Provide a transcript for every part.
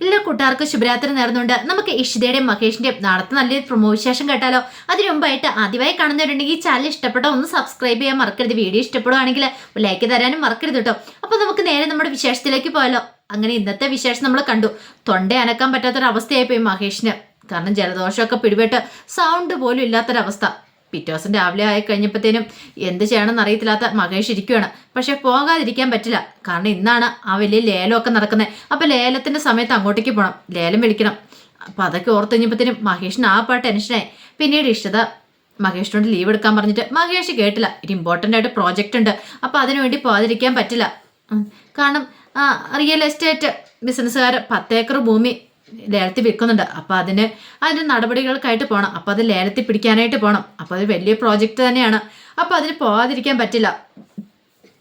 എല്ലാ കൂട്ടുകാർക്കും ശുഭരാത്രി നേർന്നുകൊണ്ട് നമുക്ക് ഇഷിതയുടെയും മഹേഷിന്റെയും നാളത്തെ നല്ലൊരു പ്രൊമോ വിശേഷം കേട്ടാലോ. അതിനു മുമ്പായിട്ട് ആദ്യമായി കാണുന്നവരുണ്ടെങ്കിൽ ചാനൽ ഇഷ്ടപ്പെട്ടോ ഒന്ന് സബ്സ്ക്രൈബ് ചെയ്യാൻ മറക്കരുത്. വീഡിയോ ഇഷ്ടപ്പെടുവാണെങ്കിൽ ലൈക്ക് തരാനും മറക്കരുത് കേട്ടോ അപ്പൊ നമുക്ക് നേരെ നമ്മുടെ വിശേഷത്തിലേക്ക് പോയാലോ. അങ്ങനെ ഇന്നത്തെ വിശേഷം നമ്മൾ കണ്ടു. തൊണ്ട അനക്കാൻ പറ്റാത്തൊരവസ്ഥയായി പോയി മഹേഷിന്. കാരണം ജലദോഷമൊക്കെ പിടിപെട്ട് സൗണ്ട് പോലും ഇല്ലാത്തൊരവസ്ഥ. പിറ്റേ ദിവസം രാവിലെ ആയി കഴിഞ്ഞപ്പോഴത്തേനും എന്ത് ചെയ്യണമെന്ന് അറിയത്തില്ലാത്ത മഹേഷ് ഇരിക്കുകയാണ് പക്ഷെ പോകാതിരിക്കാൻ പറ്റില്ല. കാരണം ഇന്നാണ് ആ വലിയ ലേലമൊക്കെ നടക്കുന്നത്. അപ്പം ലേലത്തിന്റെ സമയത്ത് അങ്ങോട്ടേക്ക് പോകണം ലേലം വിളിക്കണം. അപ്പം അതൊക്കെ ഓർത്ത് കഴിഞ്ഞപ്പോഴത്തേനും മഹേഷിന് ആ പാട്ട് ടെൻഷനായി. പിന്നീട് ഇഷ്ടത മഹേഷിനോട് ലീവ് എടുക്കാൻ പറഞ്ഞിട്ട് മഹേഷ് കേട്ടില്ല. ഒരു ഇമ്പോർട്ടന്റ് ആയിട്ട് പ്രോജക്റ്റ് ഉണ്ട്. അപ്പോൾ അതിനു വേണ്ടി പോകാതിരിക്കാൻ പറ്റില്ല. കാരണം റിയൽ എസ്റ്റേറ്റ് ബിസിനസ്സുകാർ പത്തേക്കർ ഭൂമി ലേലത്തിൽ വിൽക്കുന്നുണ്ട് അപ്പോൾ അതിന് അതിന്റെ നടപടികൾക്കായിട്ട് പോകണം അപ്പോൾ അത് ലേലത്തിൽ പിടിക്കാനായിട്ട് പോകണം അപ്പോൾ അത് വലിയ പ്രോജക്റ്റ് തന്നെയാണ്. അപ്പോൾ അതിന് പോകാതിരിക്കാൻ പറ്റില്ല.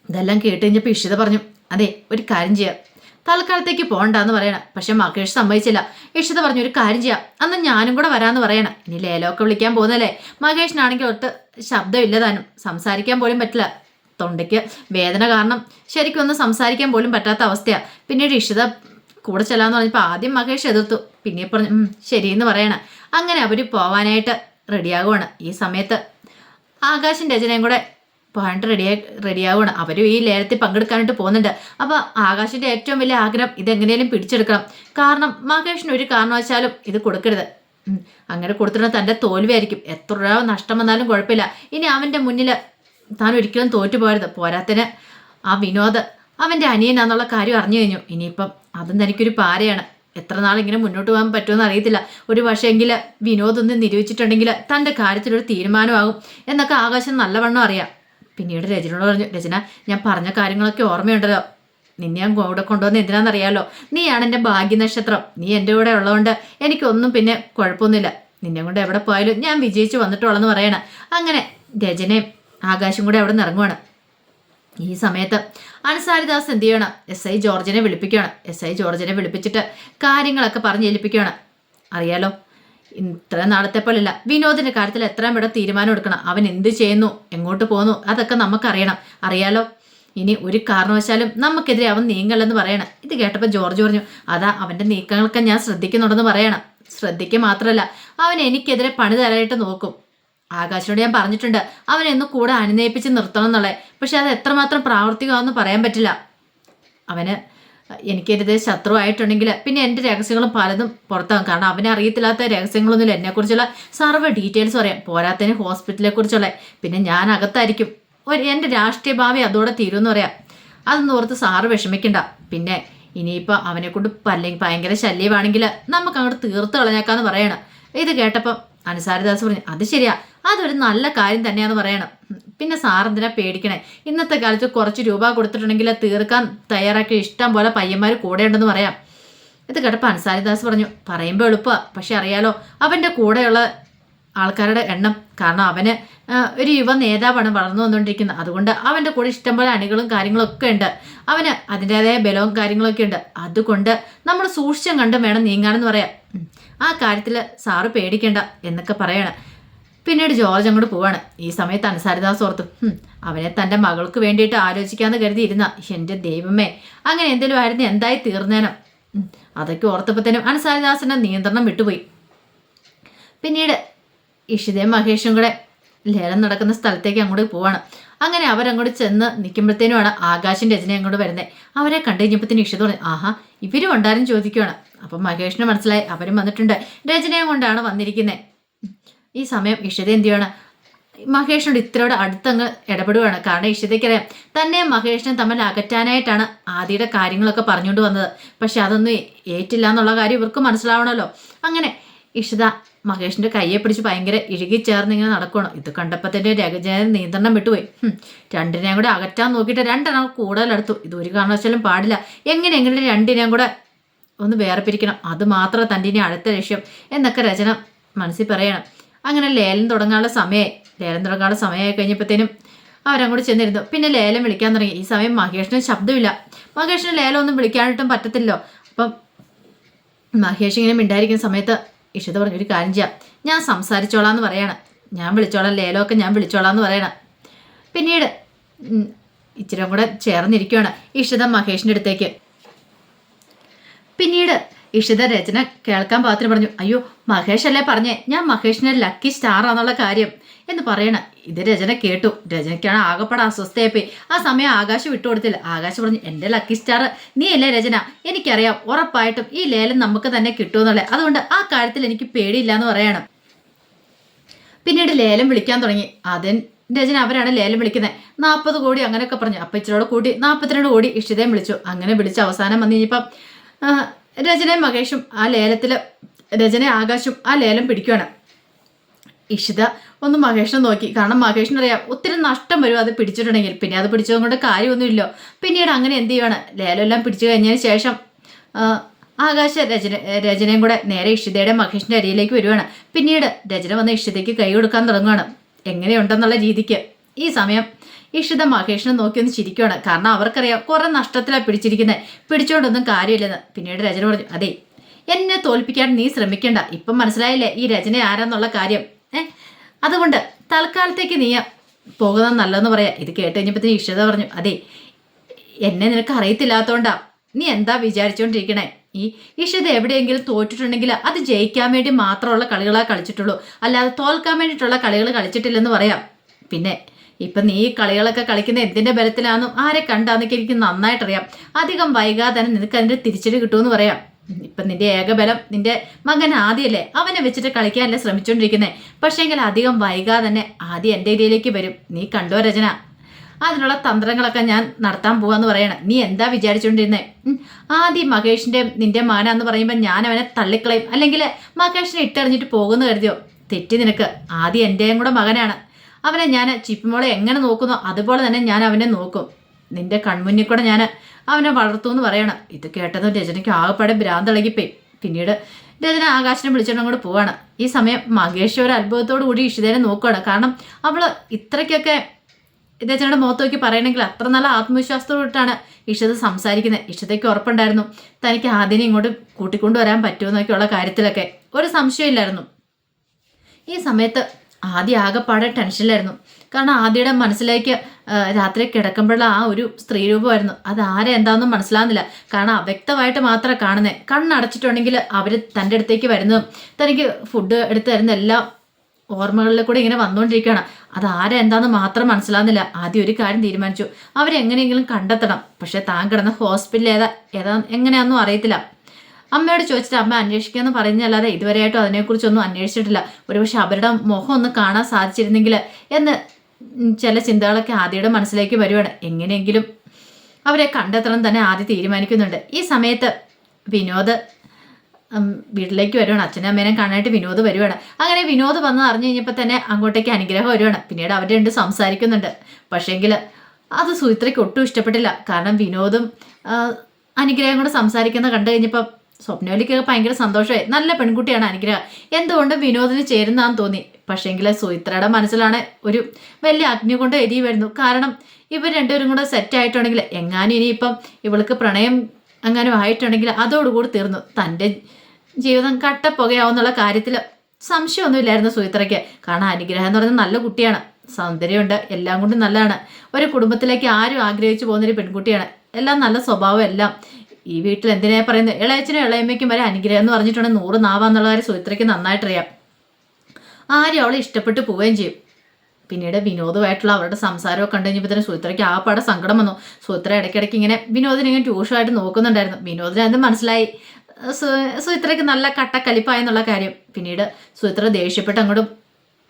ഇതെല്ലാം കേട്ട് കഴിഞ്ഞപ്പോൾ ഇഷിത പറഞ്ഞു അതെ ഒരു കാര്യം ചെയ്യാം. തൽക്കാലത്തേക്ക് പോകണ്ടെന്ന് പറയണം. പക്ഷെ മകേഷ് സമ്മതിച്ചില്ല. ഇഷിത പറഞ്ഞു ഒരു കാര്യം ചെയ്യാം. അന്ന് ഞാനും കൂടെ വരാമെന്ന് പറയണം. ഇനി ലേലമൊക്കെ വിളിക്കാൻ പോകുന്നല്ലേ മകേഷിനാണെങ്കിൽ ഒട്ട് ശബ്ദമില്ല താനും. സംസാരിക്കാൻ പോലും പറ്റില്ല. തൊണ്ടയ്ക്ക് വേദന കാരണം ശരിക്കും ഒന്ന് സംസാരിക്കാൻ പോലും പറ്റാത്ത അവസ്ഥയാണ് പിന്നീട് ഇഷിത കൂടെ ചെല്ലാന്ന് പറഞ്ഞപ്പോൾ ആദ്യം മഹേഷ് എതിർത്തു. പിന്നെ പറഞ്ഞു "ഉം, ശരിയെന്ന് പറയണം. അങ്ങനെ അവർ പോവാനായിട്ട് റെഡിയാകുവാണ് ഈ സമയത്ത്. ആകാശും രചനയും കൂടെ പോകാനായിട്ട് റെഡിയാ റെഡിയാവുകയാണ് അവരും ഈ ലേലത്തിൽ പങ്കെടുക്കാനായിട്ട് പോകുന്നുണ്ട്. അപ്പോൾ ആകാശിന്റെ ഏറ്റവും വലിയ ആഗ്രഹം ഇതെങ്ങനെയും പിടിച്ചെടുക്കണം. കാരണം മഹേഷിന് ഒരു കാരണവശാലും ഇത് കൊടുക്കരുത്. അങ്ങനെ കൊടുത്തിട്ട് തന്റെ തോൽവിയായിരിക്കും. എത്ര രൂപ നഷ്ടം വന്നാലും കുഴപ്പമില്ല. ഇനി അവന്റെ മുന്നിൽ താൻ ഒരിക്കലും തോറ്റു പോകരുത് പോരാത്തിന് ആ വിനോദ് അവന്റെ അനിയനാന്നുള്ള കാര്യം അറിഞ്ഞു കഴിഞ്ഞു. ഇനിയിപ്പം അതും തനിക്കൊരു പാരയാണ്. എത്ര നാൾ ഇങ്ങനെ മുന്നോട്ട് പോകാൻ പറ്റുമെന്ന് അറിയത്തില്ല. ഒരു പക്ഷേങ്കിൽ വിനോദ് ഒന്ന് നിരൂപിച്ചിട്ടുണ്ടെങ്കിൽ തന്റെ കാര്യത്തിലൊരു തീരുമാനമാകും എന്നൊക്കെ ആകാശം നല്ലവണ്ണം അറിയാം. പിന്നീട് രചനയോട് പറഞ്ഞു രചന ഞാൻ പറഞ്ഞ കാര്യങ്ങളൊക്കെ ഓർമ്മയുണ്ടല്ലോ. നിന്നെ ഞാൻ കൂടെ കൊണ്ടുവന്ന് എന്തിനാണെന്നറിയാലോ? നീയാണ് എന്റെ ഭാഗ്യനക്ഷത്രം. നീ എന്റെ കൂടെ ഉള്ളതുകൊണ്ട് എനിക്കൊന്നും പിന്നെ കുഴപ്പമൊന്നുമില്ല. നിന്നെ കൊണ്ട് എവിടെ പോയാലും ഞാൻ വിജയിച്ച് വന്നിട്ടുള്ളെന്ന് പറയണം. അങ്ങനെ രചനയും ആകാശം കൂടെ അവിടെ നിന്ന് ഇറങ്ങുവാണ്. ഈ സമയത്ത് അൻസാരിദാസ് എന്ത് ചെയ്യണം? എസ് ഐ ജോർജിനെ വിളിപ്പിക്കുകയാണ്. എസ് ഐ ജോർജിനെ വിളിപ്പിച്ചിട്ട് കാര്യങ്ങളൊക്കെ പറഞ്ഞ് ഏൽപ്പിക്കുകയാണ്. അറിയാലോ? ഇത്ര നാളത്തെ പോലെയല്ല. വിനോദിന്റെ കാര്യത്തിൽ എത്രയും പെട്ടെന്ന് തീരുമാനം എടുക്കണം. അവൻ എന്ത് ചെയ്യുന്നു? എങ്ങോട്ട് പോകുന്നു അതൊക്കെ നമുക്കറിയണം. അറിയാലോ? ഇനി ഒരു കാരണവശാലും നമുക്കെതിരെ അവൻ നീങ്ങല്ലെന്ന് പറയണം. ഇത് കേട്ടപ്പോൾ ജോർജ് പറഞ്ഞു അതാ അവന്റെ നീക്കങ്ങളൊക്കെ ഞാൻ ശ്രദ്ധിക്കുന്നുണ്ടെന്ന് പറയണം. ശ്രദ്ധിക്കുക മാത്രമല്ല അവൻ എനിക്കെതിരെ പണി തരാനായിട്ട് നോക്കും. ആകാശിനോട് ഞാൻ പറഞ്ഞിട്ടുണ്ട് അവനെ ഒന്ന് കൂടെ അനുനയിപ്പിച്ച് നിർത്തണം എന്നുള്ളത് പക്ഷെ അത് എത്രമാത്രം പ്രാവർത്തികമാണെന്ന് പറയാൻ പറ്റില്ല. അവന് എനിക്കെതിരെ ശത്രു ആയിട്ടുണ്ടെങ്കിൽ പിന്നെ എന്റെ രഹസ്യങ്ങളും പലതും പുറത്താകും. കാരണം അവനെ അറിയത്തില്ലാത്ത രഹസ്യങ്ങളൊന്നുമില്ല. എന്നെക്കുറിച്ചുള്ള സർവ ഡീറ്റെയിൽസ് പറയാം പോരാത്തതിന് ഹോസ്പിറ്റലെ കുറിച്ചുള്ള പിന്നെ ഞാൻ അകത്തായിരിക്കും. ഒരു എന്റെ രാഷ്ട്രീയ ഭാവി അതോടെ തീരുമെന്ന് പറയാം. അതൊന്നും ഓർത്ത് സാറ് വിഷമിക്കണ്ട. പിന്നെ ഇനിയിപ്പോൾ അവനെ കൊണ്ട് അല്ലെങ്കിൽ ഭയങ്കര ശല്യമാണെങ്കിൽ നമുക്ക് അങ്ങോട്ട് തീർത്ത് കളഞ്ഞേക്കാന്ന് പറയണം. ഇത് കേട്ടപ്പം അനുസാരിദാസ് പറഞ്ഞു അത് ശരിയാ. അതൊരു നല്ല കാര്യം തന്നെയാണ് പറയണം. പിന്നെ സാറെന്തിനാ പേടിക്കണേ? ഇന്നത്തെ കാലത്ത് കുറച്ച് രൂപ കൊടുത്തിട്ടുണ്ടെങ്കിൽ തീർക്കാൻ തയ്യാറാക്കി ഇഷ്ടം പോലെ പയ്യന്മാർ കൂടെ ഉണ്ടെന്ന് പറയാം. ഇത് കേട്ടപ്പോൾ അൻസാരിദാസ് പറഞ്ഞു പറയുമ്പോൾ എളുപ്പമാണ് പക്ഷെ അറിയാലോ അവന്റെ കൂടെയുള്ള ആൾക്കാരുടെ എണ്ണം. കാരണം അവന് ഒരു യുവ നേതാവാണ് വളർന്നു വന്നുകൊണ്ടിരിക്കുന്നത്. അതുകൊണ്ട് അവന്റെ കൂടെ ഇഷ്ടംപോലെ അണികളും കാര്യങ്ങളും ഒക്കെ ഉണ്ട്. അവന് അതിന്റേതായ ബലവും കാര്യങ്ങളൊക്കെ ഉണ്ട്. അതുകൊണ്ട് നമ്മൾ സൂക്ഷിച്ചും കണ്ടും വേണം നീങ്ങാനെന്ന് പറയാം. ആ കാര്യത്തിൽ സാറ് പേടിക്കേണ്ട എന്നൊക്കെ പറയണം. പിന്നീട് ജോർജ് അങ്ങോട്ട് പോവാണ്. ഈ സമയത്ത് അൻസാരിദാസ് ഓർത്തു അവനെ തന്റെ മകൾക്ക് വേണ്ടിയിട്ട് ആലോചിക്കാമെന്ന് കരുതിയിരുന്ന എന്റെ ദൈവമേ അങ്ങനെ എന്തെങ്കിലും ആയിരുന്നു എന്തായി തീർന്നേനം? അതൊക്കെ ഓർത്തപ്പോഴത്തേനും അൻസാരിദാസിന്റെ നിയന്ത്രണം വിട്ടുപോയി. പിന്നീട് ഇഷിതയും മഹേഷും കൂടെ ലേലം നടക്കുന്ന സ്ഥലത്തേക്ക് അങ്ങോട്ട് പോവാണ്. അങ്ങനെ അവരങ്ങോട്ട് ചെന്ന് നിൽക്കുമ്പോഴത്തേനുമാണ് ആകാശിന്റെ രചന അങ്ങോട്ട് വരുന്നത് അവരെ കണ്ടു കഴിഞ്ഞപ്പോഴത്തേനും ഇഷിത പറഞ്ഞു ആഹാ ഇവരും ഉണ്ടാരും ചോദിക്കുവാണ്. അപ്പം മഹേഷിന് മനസ്സിലായി അവരും വന്നിട്ടുണ്ട്. രചനയും കൊണ്ടാണ് വന്നിരിക്കുന്നത് ഈ സമയം ഇഷിത എന്ത് ചെയ്യണം? മഹേഷിനോട് ഇത്രയോട് അടുത്തങ്ങ് ഇടപെടുകയാണ് കാരണം ഇഷിതയ്ക്കറിയാം തന്നെ മഹേഷിനെ തമ്മിൽ അകറ്റാനായിട്ടാണ് ആദിയുടെ കാര്യങ്ങളൊക്കെ പറഞ്ഞുകൊണ്ട് വന്നത്. പക്ഷെ അതൊന്നും ഏറ്റില്ല എന്നുള്ള കാര്യം ഇവർക്ക് മനസ്സിലാവണമല്ലോ. അങ്ങനെ ഇഷിത മഹേഷിന്റെ കയ്യെ പിടിച്ച് ഭയങ്കര ഇഴുകി ചേർന്ന് ഇങ്ങനെ നടക്കണം ഇത് കണ്ടപ്പോൾ തന്നെ രജന നിയന്ത്രണം വിട്ടുപോയി. രണ്ടിനെയും കൂടെ അകറ്റാൻ നോക്കിയിട്ട് രണ്ടെണ്ണം കൂടുതലെടുത്തു ഇത് ഒരു കാരണവശാലും പാടില്ല. എങ്ങനെയെങ്കിലും രണ്ടിനെയും കൂടെ ഒന്ന് വേറെ പിരിക്കണം അത് മാത്രം തന്റെ ഇനി അടുത്ത ലക്ഷ്യം എന്നൊക്കെ രചന മനസ്സിൽ പറയണം. അങ്ങനെ ലേലം തുടങ്ങാനുള്ള സമയമായി ലേലം തുടങ്ങാനുള്ള സമയമായി കഴിഞ്ഞപ്പോഴത്തേനും അവരങ്ങോട്ട് ചെന്നിരുന്നു. പിന്നെ ലേലം വിളിക്കാൻ തുടങ്ങി. ഈ സമയം മഹേഷിന് ശബ്ദമില്ല. മഹേഷിന് ലേലം ഒന്നും വിളിക്കാനായിട്ടും പറ്റത്തില്ലോ അപ്പം മഹേഷ് ഇങ്ങനെ മിണ്ടായിരിക്കുന്ന സമയത്ത് ഇഷിത പറഞ്ഞു ഒരു കാര്യം ചെയ്യാം. ഞാൻ സംസാരിച്ചോളാം എന്ന് പറയണം. ഞാൻ വിളിച്ചോളാം ലേലമൊക്കെ ഞാൻ വിളിച്ചോളാം എന്ന് പറയണം. പിന്നീട് ഇച്ചിരി കൂടെ ചേർന്നിരിക്കുകയാണ് ഇഷിത മഹേഷിന്റെ അടുത്തേക്ക്. ഇഷിത രചന കേൾക്കാൻ പാത്രം പറഞ്ഞു അയ്യോ മഹേഷ് അല്ലേ പറഞ്ഞേ? ഞാൻ മഹേഷിനെ ലക്കി സ്റ്റാർ ആണെന്നുള്ള കാര്യം. എന്ന് പറയണ ഇത് രചന കേട്ടു. രചനയ്ക്കാണ് ആകെപ്പാടെ അസ്വസ്ഥയായിപ്പോയി. ആ സമയം ആകാശ് വിട്ടുകൊടുത്തില്ല. ആകാശ് പറഞ്ഞു എന്റെ ലക്കി സ്റ്റാർ നീ അല്ലേ രചന? എനിക്കറിയാം ഉറപ്പായിട്ടും ഈ ലേലം നമുക്ക് തന്നെ കിട്ടുമെന്നുള്ളത് അതുകൊണ്ട് ആ കാര്യത്തിൽ എനിക്ക് പേടിയില്ല എന്ന് പറയണം. പിന്നീട് ലേലം വിളിക്കാൻ തുടങ്ങി. അതിൻ രചന അവരാണ് ലേലം വിളിക്കുന്നത് നാൽപ്പത് കോടി അങ്ങനെയൊക്കെ പറഞ്ഞു. അപ്പം കൂടി നാൽപ്പത്തിരണ്ട് കോടി ഇഷിതയും വിളിച്ചു. അങ്ങനെ വിളിച്ച് അവസാനം വന്നു കഴിഞ്ഞപ്പം രചനയും മഹേഷും ആ ലേലത്തിലെ രചന ആകാശും ആ ലേലം പിടിക്കുകയാണ് ഇഷിത ഒന്ന് മഹേഷിനെ നോക്കി. കാരണം മഹേഷിനറിയാം ഒത്തിരി നഷ്ടം വരും അത് പിടിച്ചിട്ടുണ്ടെങ്കിൽ. പിന്നെ അത് പിടിച്ചത് കൊണ്ട് കാര്യമൊന്നുമില്ലോ. പിന്നീട് അങ്ങനെ എന്ത് ചെയ്യുകയാണ് ലേലമെല്ലാം പിടിച്ചു കഴിഞ്ഞതിന് ശേഷം ആകാശ രചന രചനയും കൂടെ നേരെ ഇഷിതയുടെ മഹേഷിന്റെ അരിയിലേക്ക് വരുവാണ്. പിന്നീട് രചന വന്ന് ഇഷിതയ്ക്ക് കൈ കൊടുക്കാൻ തുടങ്ങുകയാണ് എങ്ങനെയുണ്ടെന്നുള്ള രീതിക്ക്. ഈ സമയം ഇഷിത മഹേഷിനെ നോക്കി ഒന്ന് ചിരിക്കുകയാണ് കാരണം അവർക്കറിയാം കുറെ നഷ്ടത്തിലാണ് പിടിച്ചിരിക്കുന്നത് പിടിച്ചോണ്ടൊന്നും കാര്യമില്ലെന്ന്. പിന്നീട് രചന പറഞ്ഞു അതെ എന്നെ തോൽപ്പിക്കാൻ നീ ശ്രമിക്കണ്ട. ഇപ്പം മനസ്സിലായില്ലേ ഈ രചന ആരാന്നുള്ള കാര്യം? ഏ? അതുകൊണ്ട് തൽക്കാലത്തേക്ക് നീ പോകുന്നത് നല്ലതെന്ന് പറയാം. ഇത് കേട്ട് കഴിഞ്ഞപ്പോഴത്തേന് ഇഷിത പറഞ്ഞു അതെ എന്നെ നിനക്ക് അറിയത്തില്ലാത്തോണ്ടാ. നീ എന്താ വിചാരിച്ചുകൊണ്ടിരിക്കണേ ഈ ഇഷിത എവിടെയെങ്കിലും തോറ്റിട്ടുണ്ടെങ്കിൽ അത് ജയിക്കാൻ വേണ്ടി മാത്രമുള്ള കളികളാ കളിച്ചിട്ടുള്ളൂ. അല്ലാതെ തോൽക്കാൻ വേണ്ടിയിട്ടുള്ള കളികൾ കളിച്ചിട്ടില്ലെന്ന് പറയാം. പിന്നെ ഇപ്പൊ നീ ഈ കളികളൊക്കെ കളിക്കുന്ന എന്തിന്റെ ബലത്തിലാണെന്നും ആരെ കണ്ടാന്നൊക്കെ എനിക്ക് നന്നായിട്ടറിയാം. അധികം വൈകാതെ തന്നെ നിനക്ക് അതിന്റെ തിരിച്ചടി കിട്ടുമെന്ന് പറയാം. ഇപ്പൊ നിന്റെ ഏകബലം നിന്റെ മകൻ ആദ്യല്ലേ? അവനെ വെച്ചിട്ട് കളിക്കാനല്ലേ ശ്രമിച്ചുകൊണ്ടിരിക്കുന്നത് പക്ഷേങ്കിൽ അധികം വൈകാതെ തന്നെ ആദ്യം എന്റെ ഏരിയയിലേക്ക് വരും. നീ കണ്ടോ രചന? അതിനുള്ള തന്ത്രങ്ങളൊക്കെ ഞാൻ നടത്താൻ പോവാന്ന് പറയണം. നീ എന്താ വിചാരിച്ചുകൊണ്ടിരുന്നേ ആദ്യം മഹേഷിന്റെ നിന്റെ മാനാന്ന് പറയുമ്പോൾ ഞാൻ അവനെ തള്ളിക്കളയും. അല്ലെങ്കിൽ മഹേഷിനെ ഇട്ടറിഞ്ഞിട്ട് പോകുന്നു കരുതിയോ? തെറ്റി നിനക്ക്. ആദ്യം എന്റെയും കൂടെ മകനാണ്. അവനെ ഞാൻ ചിപ്പിമോളെ എങ്ങനെ നോക്കുന്നോ അതുപോലെ തന്നെ ഞാൻ അവനെ നോക്കും. നിന്റെ കൺമുന്നിൽ കൂടെ ഞാൻ അവനെ വളർത്തു എന്ന് പറയണം. ഇത് കേട്ടതും രചനയ്ക്ക് ആകെപ്പാടെ ഭ്രാന്തളകിപ്പോയി പിന്നീട് രചന ആകാശനെ വിളിച്ചോണ്ട് അങ്ങോട്ട് പോവാണ്. ഈ സമയം മഹേഷ് ഒരു അത്ഭുതത്തോടു കൂടി ഇഷിതേനെ നോക്കുകയാണ് കാരണം അവൾ ഇത്രയ്ക്കൊക്കെ രചനയുടെ മുഖത്ത് നോക്കി പറയണമെങ്കിൽ അത്ര നല്ല ആത്മവിശ്വാസത്തോടാണ് ഇഷിത സംസാരിക്കുന്നത്. ഇഷിതയ്ക്ക് ഉറപ്പുണ്ടായിരുന്നു. തനിക്ക് ആദ്യം ഇങ്ങോട്ട് കൂട്ടിക്കൊണ്ടുവരാൻ പറ്റുമെന്നൊക്കെയുള്ള കാര്യത്തിലൊക്കെ ഒരു സംശയമില്ലായിരുന്നു. ഈ സമയത്ത് ആദ്യം ആകെപ്പാടെ ടെൻഷനിലായിരുന്നു. കാരണം ആദ്യയുടെ മനസ്സിലേക്ക് രാത്രി കിടക്കുമ്പോഴുള്ള ആ ഒരു സ്ത്രീരൂപമായിരുന്നു. അത് ആരെ എന്താണെന്നും മനസ്സിലാകുന്നില്ല. കാരണം അവ്യക്തമായിട്ട് മാത്രമേ കാണുന്നത് കണ്ണടച്ചിട്ടുണ്ടെങ്കിൽ അവർ തന്റെ അടുത്തേക്ക് വരുന്നതും തനിക്ക് ഫുഡ് എടുത്ത് തരുന്ന എല്ലാ ഓർമ്മകളിൽ കൂടെ ഇങ്ങനെ വന്നുകൊണ്ടിരിക്കുകയാണ്. അത് ആരെ എന്താണെന്ന് മാത്രം മനസ്സിലാകുന്നില്ല. ആദ്യം ഒരു കാര്യം തീരുമാനിച്ചു. അവരെങ്ങനെയെങ്കിലും കണ്ടെത്തണം. പക്ഷെ താൻ കിടന്ന ഹോസ്പിറ്റൽ ഏതാ ഏതാ എങ്ങനെയാണെന്നും അറിയത്തില്ല. അമ്മയോട് ചോദിച്ചിട്ട് അമ്മ അന്വേഷിക്കാന്ന് പറയുന്നതല്ലാതെ ഇതുവരെയായിട്ടും അതിനെക്കുറിച്ചൊന്നും അന്വേഷിച്ചിട്ടില്ല. ഒരുപക്ഷെ അവരുടെ മുഖം ഒന്ന് കാണാൻ സാധിച്ചിരുന്നെങ്കിൽ എന്ന് ചില ചിന്തകളൊക്കെ ആദ്യയുടെ മനസ്സിലേക്ക് വരുവാണ്. എങ്ങനെയെങ്കിലും അവരെ കണ്ടെത്തണം തന്നെ ആദ്യം തീരുമാനിക്കുന്നുണ്ട്. ഈ സമയത്ത് വിനോദ് വീട്ടിലേക്ക് വരുവാണ്. അച്ഛനും അമ്മേനെ കാണാനായിട്ട് വിനോദ് വരുവാണ്. അങ്ങനെ വിനോദ് വന്ന് അറിഞ്ഞു കഴിഞ്ഞപ്പോൾ തന്നെ അങ്ങോട്ടേക്ക് അനുഗ്രഹം വരുവാണ്. പിന്നീട് അവർ രണ്ട് സംസാരിക്കുന്നുണ്ട്. പക്ഷേങ്കിൽ അത് സുമിത്രയ്ക്ക് ഒട്ടും ഇഷ്ടപ്പെട്ടില്ല. കാരണം വിനോദും അനുഗ്രഹം കൂടെ സംസാരിക്കുന്ന കണ്ടു കഴിഞ്ഞപ്പോൾ സ്വപ്നവലിക്കൊക്കെ ഭയങ്കര സന്തോഷമായി. നല്ല പെൺകുട്ടിയാണ് അനുഗ്രഹം. എന്തുകൊണ്ടും വിനോദിന് ചേരുന്നതാന്ന് തോന്നി. പക്ഷേങ്കിൽ സുമിത്രയുടെ മനസ്സിലാണ് ഒരു വലിയ അഗ്നി കൊണ്ട് എരി വരുന്നു. കാരണം ഇവർ രണ്ടുപേരും കൂടെ സെറ്റ് ആയിട്ടുണ്ടെങ്കിൽ എങ്ങാനും ഇനിയിപ്പം ഇവൾക്ക് പ്രണയം അങ്ങനെ ആയിട്ടുണ്ടെങ്കിൽ അതോടുകൂടി തീർന്നു. തന്റെ ജീവിതം കട്ടപ്പുകയാവുന്നുള്ള കാര്യത്തിൽ സംശയമൊന്നുമില്ലായിരുന്നു സുമിത്രയ്ക്ക് കാരണം അനുഗ്രഹം എന്ന് പറയുന്നത് നല്ല കുട്ടിയാണ്. സൗന്ദര്യമുണ്ട്. എല്ലാം കൊണ്ടും നല്ലതാണ്. ഒരു കുടുംബത്തിലേക്ക് ആരും ആഗ്രഹിച്ചു പോകുന്നൊരു പെൺകുട്ടിയാണ്. എല്ലാം നല്ല സ്വഭാവം എല്ലാം ഈ വീട്ടിൽ എന്തിനാ പറയുന്നത്? ഇളയച്ചനും ഇളയമ്മയ്ക്കും വരെ അനുഗ്രഹം എന്ന് പറഞ്ഞിട്ടുണ്ടെങ്കിൽ നൂറ് നാവാന്നുള്ള കാര്യം സുമിത്രയ്ക്ക് നന്നായിട്ടറിയാം. ആരും അവളെ ഇഷ്ടപ്പെട്ട് പോവുകയും ചെയ്യും. പിന്നീട് വിനോദമായിട്ടുള്ള അവരുടെ സംസാരമൊക്കെ കണ്ടു കഴിഞ്ഞപ്പോൾ തന്നെ സുമിത്രയ്ക്ക് ആ പാടെ സങ്കടം വന്നു. സുമിത്ര ഇടയ്ക്കിടയ്ക്ക് ഇങ്ങനെ വിനോദിനെ ഇങ്ങനെ ട്യൂഷനായിട്ട് നോക്കുന്നുണ്ടായിരുന്നു. വിനോദിനെ അത് മനസ്സിലായി. സുമിത്രയ്ക്ക് നല്ല കട്ടക്കലിപ്പായെന്നുള്ള കാര്യം. പിന്നീട് സുമിത്ര ദേഷ്യപ്പെട്ട് അങ്ങോട്ട്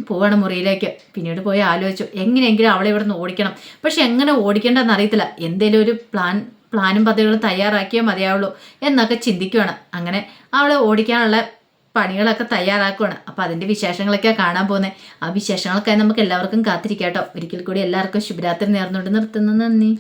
പോവാണ് മുറിയിലേക്ക്. പിന്നീട് പോയി ആലോചിച്ചു. എങ്ങനെയെങ്കിലും അവളെ ഇവിടെ നിന്ന് ഓടിക്കണം. പക്ഷെ എങ്ങനെ ഓടിക്കേണ്ടതെന്ന് അറിയത്തില്ല. എന്തേലും ഒരു പ്ലാൻ പ്ലാനും പദ്ധതികളും തയ്യാറാക്കിയേ മതിയാവുള്ളൂ എന്നൊക്കെ ചിന്തിക്കുകയാണ് അങ്ങനെ അവളെ ഓടിക്കാനുള്ള പണികളൊക്കെ തയ്യാറാക്കുകയാണ് അപ്പോൾ അതിന്റെ വിശേഷങ്ങളൊക്കെ കാണാൻ പോകുന്നത് ആ വിശേഷങ്ങൾക്കായി നമുക്ക് എല്ലാവർക്കും കാത്തിരിക്കാം കേട്ടോ ഒരിക്കൽ കൂടി എല്ലാവർക്കും ശുഭരാത്രി നേർന്നുകൊണ്ട് നിർത്തുന്നു. നന്ദി.